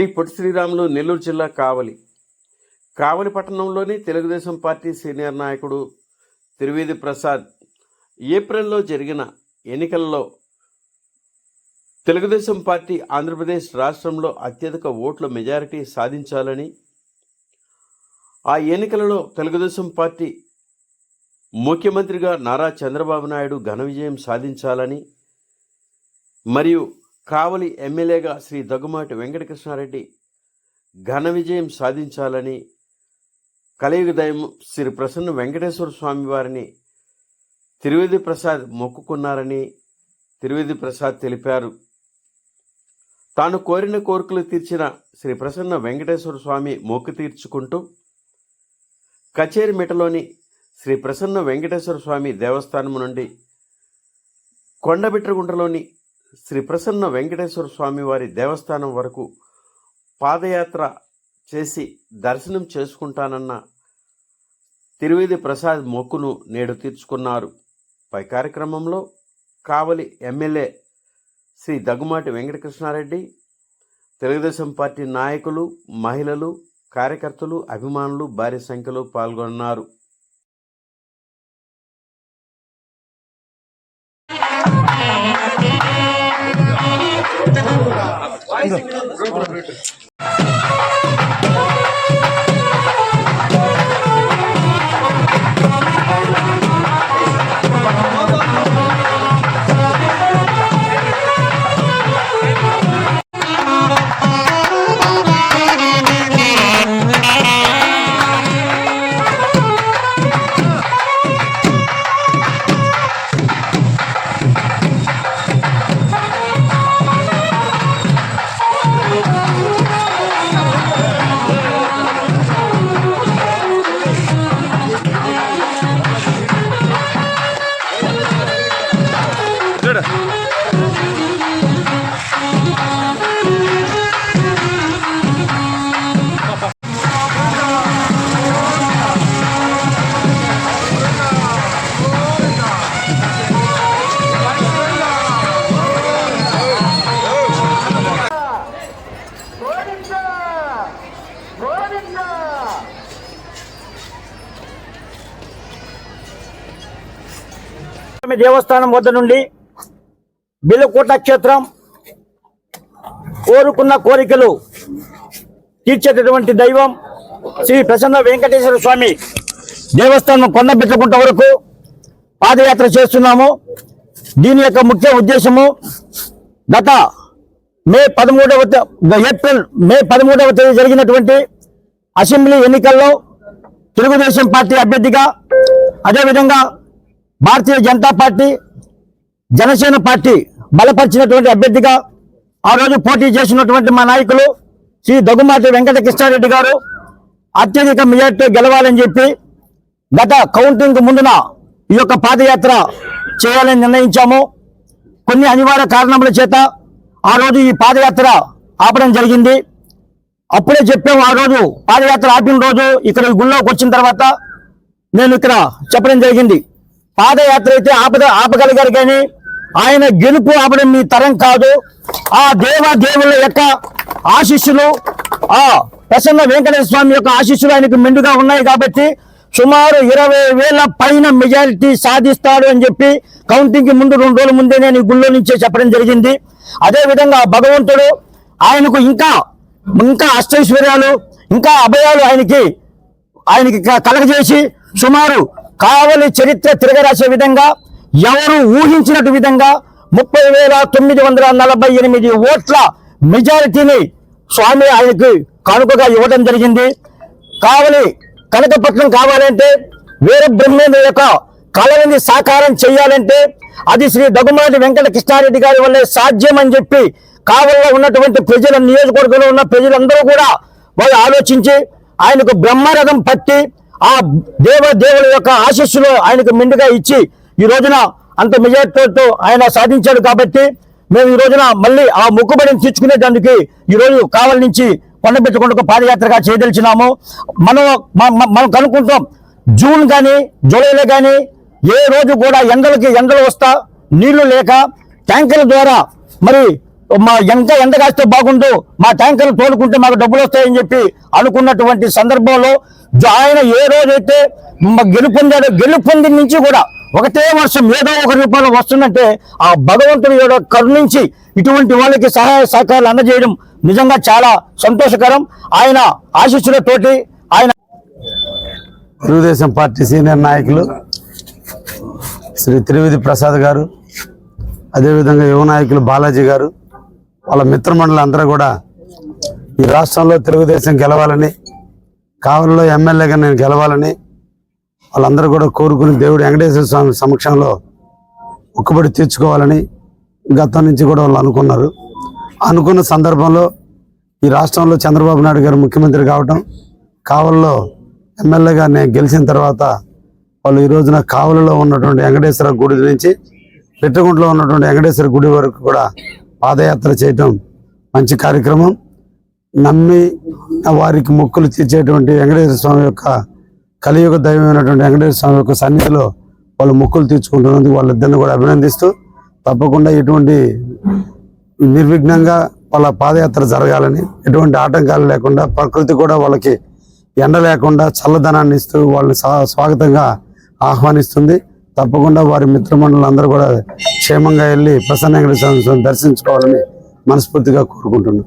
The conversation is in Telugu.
శ్రీ పొట్టి శ్రీరాములు నెల్లూరు జిల్లా కావలి. కావలి పట్టణంలోని తెలుగుదేశం పార్టీ సీనియర్ నాయకుడు తిరువేది ప్రసాద్ ఏప్రిల్లో జరిగిన ఎన్నికల్లో తెలుగుదేశం పార్టీ ఆంధ్రప్రదేశ్ రాష్ట్రంలో అత్యధిక ఓట్ల మెజారిటీ సాధించాలని ఆ ఎన్నికలలో తెలుగుదేశం పార్టీ ముఖ్యమంత్రిగా నారా చంద్రబాబు నాయుడు ఘన విజయం సాధించాలని మరియు కావలి ఎమ్మెల్యేగా శ్రీ దగ్గుమాటి వెంకటకృష్ణారెడ్డి ఘన విజయం సాధించాలని కలియుగ శ్రీ ప్రసన్న వెంకటేశ్వర స్వామి వారిని తిరువేది ప్రసాద్ మొక్కుకున్నారని తిరువేది ప్రసాద్ తెలిపారు. తాను కోరిన కోరికలు తీర్చిన శ్రీ ప్రసన్న వెంకటేశ్వర స్వామి మొక్కు తీర్చుకుంటూ కచేరిమిటలోని శ్రీ ప్రసన్న వెంకటేశ్వర స్వామి దేవస్థానం నుండి కొండబిట్రగుంటలోని శ్రీ ప్రసన్న వెంకటేశ్వర స్వామి వారి దేవస్థానం వరకు పాదయాత్ర చేసి దర్శనం చేసుకుంటానన్న తిరువేది ప్రసాద్ మొక్కును నేడు తీర్చుకున్నారు. పై కార్యక్రమంలో కావలి ఎమ్మెల్యే శ్రీ దగ్గుమాటి వెంకటకృష్ణారెడ్డి తెలుగుదేశం పార్టీ నాయకులు మహిళలు కార్యకర్తలు అభిమానులు భారీ సంఖ్యలో పాల్గొన్నారు. 没事没 స్వామి దేవస్థానం వద్ద నుండి బిల్లుకోట క్షేత్రం కోరుకున్న కోరికలు తీర్చేటటువంటి దైవం శ్రీ ప్రసన్న వెంకటేశ్వర స్వామి దేవస్థానం కొండబెట్టుకుంట వరకు పాదయాత్ర చేస్తున్నాము. దీని యొక్క ముఖ్య ఉద్దేశము గత మే పదమూడవ ఏప్రిల్ మే పదమూడవ తేదీ జరిగినటువంటి అసెంబ్లీ ఎన్నికల్లో తెలుగుదేశం పార్టీ అభ్యర్థిగా అదేవిధంగా భారతీయ జనతా పార్టీ జనసేన పార్టీ బలపరిచినటువంటి అభ్యర్థిగా ఆ రోజు పోటీ చేసినటువంటి మా నాయకులు శ్రీ దగ్గుమాటి వెంకటకృష్ణారెడ్డి గారు అత్యధిక మెజార్టీ గెలవాలని చెప్పి గత కౌంటింగ్ ముందున ఈ యొక్క పాదయాత్ర చేయాలని నిర్ణయించాము. కొన్ని అనివార్య కారణముల చేత ఆ రోజు ఈ పాదయాత్ర ఆపడం జరిగింది. అప్పుడే చెప్పాము ఆ రోజు పాదయాత్ర ఆపిన రోజు ఇక్కడ గుళ్ళోకి వచ్చిన తర్వాత నేను ఇక్కడ చెప్పడం జరిగింది. పాదయాత్ర అయితే ఆపద ఆపగలిగారు కానీ ఆయన గెలుపు ఆపడం మీ తరం కాదు. ఆ దేవ దేవుళ్ళ యొక్క ఆశీస్సులు ఆ ప్రసన్న వెంకటేశ్వర స్వామి యొక్క ఆశీస్సులు ఆయనకు మెండుగా ఉన్నాయి కాబట్టి సుమారు ఇరవై వేల పైన మెజారిటీ సాధిస్తాడు అని చెప్పి కౌంటింగ్కి ముందు రెండు రోజుల ముందే నేను గుళ్ళో నుంచే చెప్పడం జరిగింది. అదే విధంగా భగవంతుడు ఆయనకు ఇంకా ఇంకా అష్టైశ్వర్యాలు ఇంకా అభయాలు ఆయనకి ఆయనకి క- కలగజేసి సుమారు కావలి చరిత్ర తిరగరాసే విధంగా ఎవరు ఊహించినట్టు విధంగా ముప్పై వేల తొమ్మిది వందల నలభై ఎనిమిది ఓట్ల మెజారిటీని స్వామి ఆయనకి కానుకగా ఇవ్వడం జరిగింది. కావలి కనకపట్నం కావాలంటే వీర బ్రహ్మేంద్ర యొక్క కళని సాకారం చేయాలంటే అది శ్రీ దగ్గుమాటి వెంకట కృష్ణారెడ్డి గారి వల్లే సాధ్యం అని చెప్పి కావలిలో ఉన్నటువంటి ప్రజల నియోజకవర్గంలో ఉన్న ప్రజలందరూ కూడా వాళ్ళు ఆలోచించి ఆయనకు బ్రహ్మరథం పట్టి ఆ దేవ దేవుల యొక్క ఆశస్సులో ఆయనకు మెండుగా ఇచ్చి ఈ రోజున అంత మెజార్టీతో ఆయన సాధించాడు కాబట్టి మేము ఈ రోజున మళ్ళీ ఆ మొక్కుబడిని తీర్చుకునేటందుకు ఈ రోజు కావలి నుంచి కొండబెట్టుకుంటూ పాదయాత్రగా చేయదలిచినాము. మనం మనం కనుక్కుంటాం. జూన్ కానీ జూలైలో కానీ ఏ రోజు కూడా ఎండలకి ఎండలు వస్తా నీళ్ళు లేక ట్యాంకర్ల ద్వారా మరి మా ఎంత ఎండ కాస్తే బాగుందో మా ట్యాంకర్లు తోలుకుంటే మాకు డబ్బులు వస్తాయని చెప్పి అనుకున్నటువంటి సందర్భంలో ఆయన ఏ రోజైతే మ- గెలుపొందాడో గెలుపొంది నుంచి కూడా ఒకటే వర్షం ఏదో ఒక రూపంలో వస్తుందంటే ఆ భగవంతుడు ఏదో కరుణించి ఇటువంటి వాళ్ళకి సహాయ సహకారాలు అందజేయడం నిజంగా చాలా సంతోషకరం. ఆయన ఆశీస్సులతోటి ఆయన తెలుగుదేశం పార్టీ సీనియర్ నాయకులు శ్రీ త్రివేది ప్రసాద్ గారు అదేవిధంగా యువ నాయకులు బాలాజీ గారు వాళ్ళ మిత్రమండలి అందరూ కూడా ఈ రాష్ట్రంలో తెలుగుదేశం గెలవాలని కావలిలో ఎమ్మెల్యేగా నేను గెలవాలని వాళ్ళందరూ కూడా కోరుకుని దేవుడు వెంకటేశ్వర స్వామి సమక్షంలో ఒక్కబడి తీర్చుకోవాలని గతం నుంచి కూడా వాళ్ళు అనుకున్నారు. అనుకున్న సందర్భంలో ఈ రాష్ట్రంలో చంద్రబాబు నాయుడు గారు ముఖ్యమంత్రి కావటం కావల్లో ఎమ్మెల్యేగా నేను గెలిచిన తర్వాత వాళ్ళు ఈ రోజున కావలిలో ఉన్నటువంటి వెంకటేశ్వర గుడి నుంచి పిట్టగుంటలో ఉన్నటువంటి వెంకటేశ్వర గుడి వరకు కూడా పాదయాత్ర చేయటం మంచి కార్యక్రమం. నమ్మి వారికి మొక్కులు తీర్చేటువంటి వెంకటేశ్వర స్వామి యొక్క కలియుగ దైవమైనటువంటి వెంకటేశ్వర స్వామి యొక్క సన్నిధిలో వాళ్ళు మొక్కులు తీర్చుకుంటున్నందుకు వాళ్ళిద్దరిని కూడా అభినందిస్తూ తప్పకుండా ఎటువంటి నిర్విఘ్నంగా వాళ్ళ పాదయాత్ర జరగాలని ఎటువంటి ఆటంకాలు లేకుండా ప్రకృతి కూడా వాళ్ళకి ఎండ లేకుండా చల్లదనాన్ని ఇస్తూ వాళ్ళని స్వాగతంగా ఆహ్వానిస్తుంది. తప్పకుండా వారి మిత్రమండలి అందరూ కూడా క్షేమంగా వెళ్ళి ప్రసన్న వెంకటేశ్వర స్వామి దర్శించుకోవాలని మనస్ఫూర్తిగా కోరుకుంటున్నాను